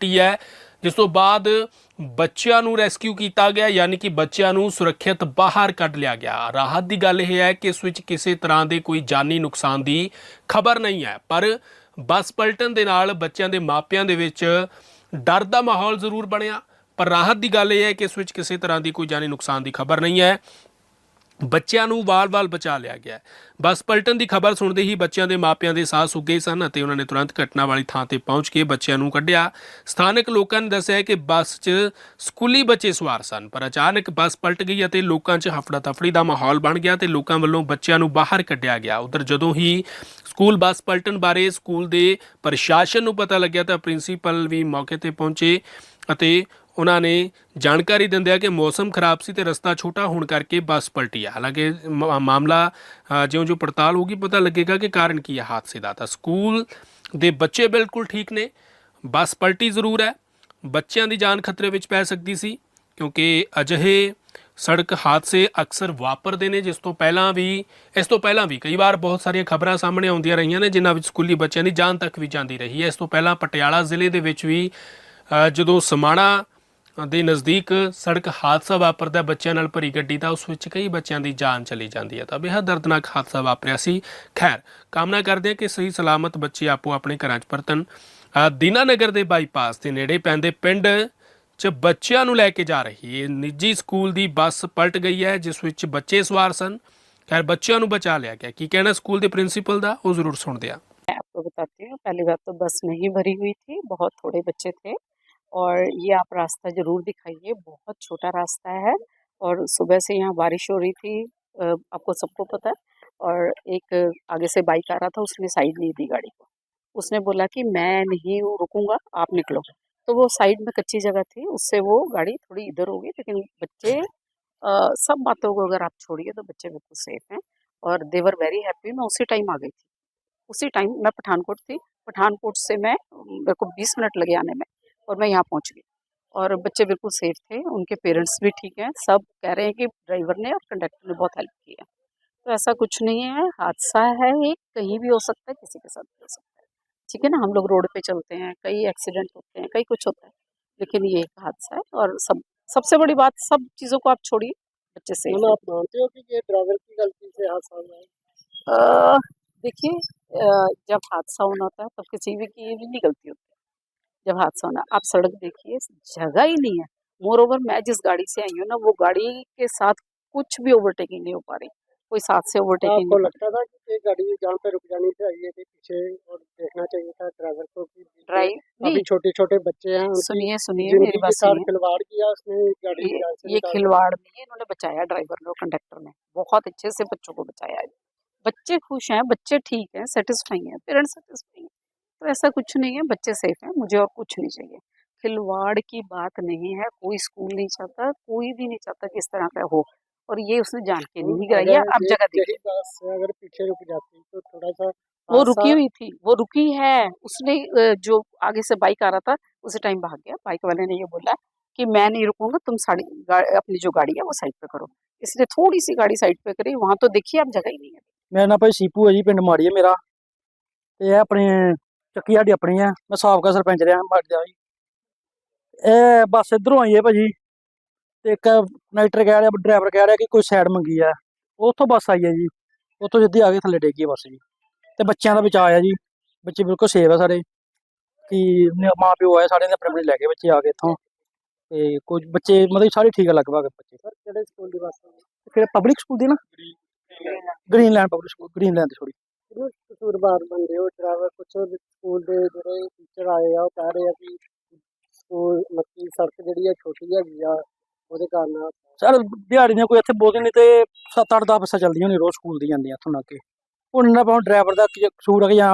T ਹੈ, ਜਿਸ ਤੋਂ ਬਾਅਦ ਬੱਚਿਆਂ ਨੂੰ ਰੈਸਕਿਊ ਕੀਤਾ ਗਿਆ, ਯਾਨੀ ਕਿ ਬੱਚਿਆਂ ਨੂੰ ਸੁਰੱਖਿਅਤ ਬਾਹਰ ਕੱਢ ਲਿਆ ਗਿਆ। ਰਾਹਤ ਦੀ ਗੱਲ ਇਹ ਹੈ ਕਿ ਇਸ ਵਿੱਚ ਕਿਸੇ ਤਰ੍ਹਾਂ ਦੇ ਕੋਈ ਜਾਨੀ ਨੁਕਸਾਨ ਦੀ ਖਬਰ ਨਹੀਂ ਹੈ, ਪਰ ਬੱਸ ਪਲਟਣ ਦੇ ਨਾਲ ਬੱਚਿਆਂ ਦੇ ਮਾਪਿਆਂ ਦੇ ਵਿੱਚ ਡਰ ਦਾ ਮਾਹੌਲ ਜ਼ਰੂਰ ਬਣਿਆ। ਪਰ ਰਾਹਤ ਦੀ ਗੱਲ ਇਹ ਹੈ ਕਿ ਇਸ ਵਿੱਚ ਕਿਸੇ ਤਰ੍ਹਾਂ ਦੀ ਕੋਈ ਜਾਨੀ ਨੁਕਸਾਨ ਦੀ ਖਬਰ ਨਹੀਂ ਹੈ। ਬੱਚਿਆਂ ਨੂੰ ਵਾਲ-ਵਾਲ ਬਚਾ ਲਿਆ ਗਿਆ ਹੈ। ਬੱਸ ਪਲਟਣ ਦੀ ਖਬਰ ਸੁਣਦੇ ਹੀ ਬੱਚਿਆਂ ਦੇ ਮਾਪਿਆਂ ਦੇ ਸਾਹ ਸੁੱਕ ਗਏ ਸਨ ਅਤੇ ਉਹਨਾਂ ਨੇ ਤੁਰੰਤ ਘਟਨਾ ਵਾਲੀ ਥਾਂ ਤੇ ਪਹੁੰਚ ਕੇ ਬੱਚਿਆਂ ਨੂੰ ਕੱਢਿਆ ਸਥਾਨਕ ਲੋਕਾਂ ਨੇ ਦੱਸਿਆ ਕਿ ਬੱਸ 'ਚ ਸਕੂਲੀ ਬੱਚੇ ਸਵਾਰ ਸਨ, ਪਰ ਅਚਾਨਕ ਬੱਸ ਪਲਟ ਗਈ ਅਤੇ ਲੋਕਾਂ 'ਚ ਹਫੜਾ ਤਫੜੀ ਦਾ ਮਾਹੌਲ ਬਣ ਗਿਆ ਤੇ ਲੋਕਾਂ ਵੱਲੋਂ ਬੱਚਿਆਂ ਨੂੰ ਬਾਹਰ ਕੱਢਿਆ ਗਿਆ ਉਧਰ ਜਦੋਂ ਹੀ ਸਕੂਲ ਬੱਸ ਪਲਟਣ ਬਾਰੇ ਸਕੂਲ ਦੇ ਪ੍ਰਸ਼ਾਸਨ ਨੂੰ ਪਤਾ ਲੱਗਿਆ ਤਾਂ ਪ੍ਰਿੰਸੀਪਲ ਵੀ ਮੌਕੇ ਤੇ ਪਹੁੰਚੇ ਅਤੇ ਉਹਨਾਂ ਨੇ ਜਾਣਕਾਰੀ ਦਿੰਦਿਆਂ ਕਿ ਮੌਸਮ ਖਰਾਬ ਸੀ ਤੇ ਰਸਤਾ ਛੋਟਾ ਹੋਣ ਕਰਕੇ ਬੱਸ ਪਲਟੀ ਹੈ ਹਾਲਾਂਕਿ ਮ- ਮਾਮਲਾ ਜਿਉਂ-ਜਿਉਂ ਪੜਤਾਲ ਹੋਗੀ ਪਤਾ ਲੱਗੇਗਾ ਕਿ ਕਾਰਨ ਕੀ ਹੈ ਹਾਦਸੇ ਦਾ। ਤਾਂ ਸਕੂਲ ਦੇ ਬੱਚੇ ਬਿਲਕੁਲ ਠੀਕ ਨੇ, ਬੱਸ ਪਲਟੀ ਜ਼ਰੂਰ ਹੈ, ਬੱਚਿਆਂ ਦੀ ਜਾਨ ਖਤਰੇ ਵਿੱਚ ਪੈ ਸਕਦੀ ਸੀ, ਕਿਉਂਕਿ ਅਜਿਹੇ ਸੜਕ ਹਾਦਸੇ ਅਕਸਰ ਵਾਪਰਦੇ ਨੇ, ਜਿਸ ਤੋਂ ਪਹਿਲਾਂ ਵੀ, ਇਸ ਤੋਂ ਪਹਿਲਾਂ ਵੀ ਕਈ ਵਾਰ ਬਹੁਤ ਸਾਰੀਆਂ ਖਬਰਾਂ ਸਾਹਮਣੇ ਆਉਂਦੀਆਂ ਰਹੀਆਂ ਨੇ, ਜਿਨ੍ਹਾਂ ਵਿੱਚ ਸਕੂਲੀ ਬੱਚਿਆਂ ਦੀ ਜਾਨ ਤੱਕ ਵੀ ਜਾਂਦੀ ਰਹੀ ਹੈ। ਇਸ ਤੋਂ ਪਹਿਲਾਂ ਪਟਿਆਲਾ ਜ਼ਿਲ੍ਹੇ ਦੇ ਵਿੱਚ ਵੀ ਜਦੋਂ ਸਮਾਣਾ ਦੇ ਨਜ਼ਦੀਕ ਸੜਕ ਹਾਦਸਾ ਵਾਪਰਦਾ ਬੱਚਿਆਂ ਨਾਲ ਭਰੀ ਗੱਡੀ ਦਾ, ਉਸ ਵਿੱਚ ਕਈ ਬੱਚਿਆਂ ਦੀ ਜਾਨ ਚਲੀ ਜਾਂਦੀ ਹੈ। ਤਾਂ ਬੇਹੱਦ ਦਰਦਨਾਕ ਹਾਦਸਾ ਵਾਪਰਿਆ ਸੀ। ਖੈਰ, ਕਾਮਨਾ ਕਰਦੇ ਹਾਂ ਕਿ ਸਹੀ ਸਲਾਮਤ ਬੱਚੇ ਆਪੋ ਆਪਣੇ ਘਰਾਂ 'ਚ ਪਰਤਣ। ਦੀਨਾਨਗਰ ਦੇ ਬਾਈਪਾਸ ਦੇ ਨੇੜੇ ਪੈਂਦੇ ਪਿੰਡ 'ਚ ਬੱਚਿਆਂ ਨੂੰ ਲੈ ਕੇ ਜਾ ਰਹੀ ਇਹ ਨਿੱਜੀ ਸਕੂਲ ਦੀ ਬੱਸ ਪਲਟ ਗਈ ਹੈ, ਜਿਸ ਵਿੱਚ ਬੱਚੇ ਸਵਾਰ ਸਨ। ਖੈਰ, ਬੱਚਿਆਂ ਨੂੰ ਬਚਾ ਲਿਆ ਗਿਆ। ਕੀ ਕਹਿਣਾ ਸਕੂਲ ਦੇ ਪ੍ਰਿੰਸੀਪਲ ਦਾ? ਉਹ ਜ਼ਰੂਰ ਸੁਣਦੇ ਆ आपको बताती हूँ पहली बात तो बस नहीं भरी हुई थी बहुत थोड़े बच्चे थे और ये आप रास्ता ज़रूर दिखाइए बहुत छोटा रास्ता है और सुबह से यहाँ बारिश हो रही थी आपको सबको पता है और एक आगे से बाइक आ रहा था उसने साइड नहीं दी गाड़ी को। उसने बोला कि मैं नहीं रुकूँगा आप निकलो। तो वो साइड में कच्ची जगह थी उससे वो गाड़ी थोड़ी इधर हो गई लेकिन बच्चे अ, सब बातों को अगर आप छोड़िए तो बच्चे बिल्कुल सेफ़ हैं और देवर वेरी हैप्पी मैं उसी टाइम आ गई थी। उसी टाइम मैं पठानकोट थी पठानकोट से मैं मेरे को 20 मिनट लगे आने में। और मैं यहाँ पहुँच गई। और बच्चे बिल्कुल सेफ़ थे उनके पेरेंट्स भी ठीक हैं सब कह रहे हैं कि ड्राइवर ने और कंडक्टर ने बहुत हेल्प की है। तो ऐसा कुछ नहीं है हादसा है ये कहीं भी हो सकता है किसी के साथ भी हो सकता है। ठीक है ना हम लोग रोड पे चलते हैं कई एक्सीडेंट होते हैं कई कुछ होता है लेकिन ये एक हादसा है और सब सबसे बड़ी बात सब चीज़ों को आप छोड़िए बच्चे मैम हैं। आप मानते हो कि ये ड्राइवर की गलती से हादसा हुआ है? देखिए जब हादसा होना होता है तब किसी भी की भी नहीं गलती होती है। जब हादसा होना। आप सड़क देखिए जगह ही नहीं है। मोर ओवर मैं जिस गाड़ी से आई हूँ ना वो गाड़ी के साथ कुछ भी ओवरटेकिंग नहीं हो पा रही। कोई साथ से ओवरटेकिंग नहीं लगता था कि ये गाड़ी जहाँ पे रुक जानी चाहिए थी पीछे और देखना चाहिए था ड्राइवर को कि ड्राइव अभी छोटे छोटे बच्चे हैं सुनिए सुनिए मेरी बात सुनिए। खिलवाड़ किया उसने गाड़ी ये ये खिलवाड़ नहीं है इन्होंने बचाया ड्राइवर ने कंडक्टर ने। बहुत अच्छे से बच्चों को बचाया बच्चे खुश हैं बच्चे ठीक हैं सेटिस्फाई हैं पेरेंट्स सेटिस्फाई तो ऐसा कुछ नहीं है बच्चे सेफ हैं मुझे और कुछ नहीं चाहिए खिलवाड़ की बात नहीं है कोई स्कूल नहीं चाहता कोई भी नहीं चाहता कि इस तरह का हो और ये उसने जान के नहीं कराई है अगर अब ये- जगह देखिए यही बस अगर पीछे रुक जाती तो थोड़ा सा वो हादसा- रुकी हुई थी वो रुकी है उसने अ, जो आगे से बाइक आ रहा था उसी टाइम भाग गया बाइक वाले ने ये बोला कि मैं नहीं रुकूंगा तुम साड़ी गा, अपनी जो गाड़ी है वो साइड पे करो इसलिए थोड़ी सी गाड़ी साइड पे करी वहां तो देखिए आप जगह ही नहीं है ਮੇਰਾ ਨਾਂ ਭਾਈ ਸੀਪੂ ਹੈ ਜੀ ਪਿੰਡ ਮਾੜੀ ਹੈ ਮੇਰਾ ਤੇ ਇਹ ਆਪਣੇ ਚੱਕੀ ਸਾਡੀ ਆਪਣੀ ਆ। ਮੈਂ ਸਾਬਕਾ ਸਰਪੰਚ ਰਿਹਾ ਮੜ ਜਾ ਜੀ ਇਹ ਬਸ ਇਧਰੋਂ ਆਈ ਹੈ ਭਾਜੀ। ਤੇ ਇੱਕ ਨਾਈਟਰ ਕਹਿ ਰਿਹਾ ਡਰਾਈਵਰ ਕਹਿ ਰਿਹਾ ਕਿ ਕੋਈ ਸਾਈਡ ਮੰਗੀ ਆ। ਉੱਥੋਂ ਬੱਸ ਆਈ ਹੈ ਜੀ। ਉੱਥੋਂ ਜਿੱਦੀ ਆ ਕੇ ਥੱਲੇ ਡੇਗੀ ਬੱਸ ਜੀ। ਤੇ ਬੱਚਿਆਂ ਦਾ ਬਚਾਅ ਆ ਜੀ। ਬੱਚੇ ਬਿਲਕੁਲ ਸੇਵ ਆ ਸਾਰੇ। ਕਿ ਮਾਂ ਪਿਓ ਆਏ ਸਾਡੇ ਨੇ ਆਪਣੇ ਆਪਣੇ ਲੈ ਕੇ ਬੱਚੇ ਆ ਕੇ ਇੱਥੋਂ। ਤੇ ਕੁਝ ਬੱਚੇ ਮਤਲਬ ਸਾਰੇ ਠੀਕ ਆ ਲਗਭਗ ਬੱਚੇ। ਸਰ ਕਿਹੜੇ ਸਕੂਲ ਦੀ ਬੱਸ ਕਿਹੜੇ ਪਬਲਿਕ ਸਕੂਲ ਦੀ ਨਾ? ਗ੍ਰੀਨਲੈਂਡ ਪਬਲਿਕ ਸਕੂਲ ਗ੍ਰੀਨਲੈਂਡ ਦੀ ਥੋੜੀ ਕਿਹਨੂੰ ਕਸੂਰਵਾਰ ਬੰਦੇ ਹੋ ਡਰਾਈਵਰ ਕੁਛ ਸਕੂਲ ਦੇ ਜਿਹੜੇ ਟੀਚਰ ਆਏ ਆ, ਉਹ ਕਹਿ ਰਹੇ ਆ ਕਿ ਸਕੂਲ ਮੱਕੀ ਸੜਕ ਜਿਹੜੀ ਆ ਛੋਟੀ ਹੈਗੀ ਆ, ਉਹਦੇ ਕਾਰਨ ਸਰ, ਦਿਹਾੜੀ ਦੀਆਂ ਕੋਈ ਇੱਥੇ ਬੋਲਦੇ ਨਹੀਂ ਤੇ 7-8 10 ਬੱਸਾਂ ਚੱਲਦੀਆਂ ਨੇ ਰੋਜ਼ ਸਕੂਲ ਦੀ ਜਾਂਦੀਆਂ ਇੱਥੋਂ ਲੱਗ ਕੇ। ਹੁਣ ਇਹਨਾਂ ਭਾਵੇਂ ਡਰਾਈਵਰ ਦਾ ਕੀ ਕਸੂਰ ਹੈ ਜਾਂ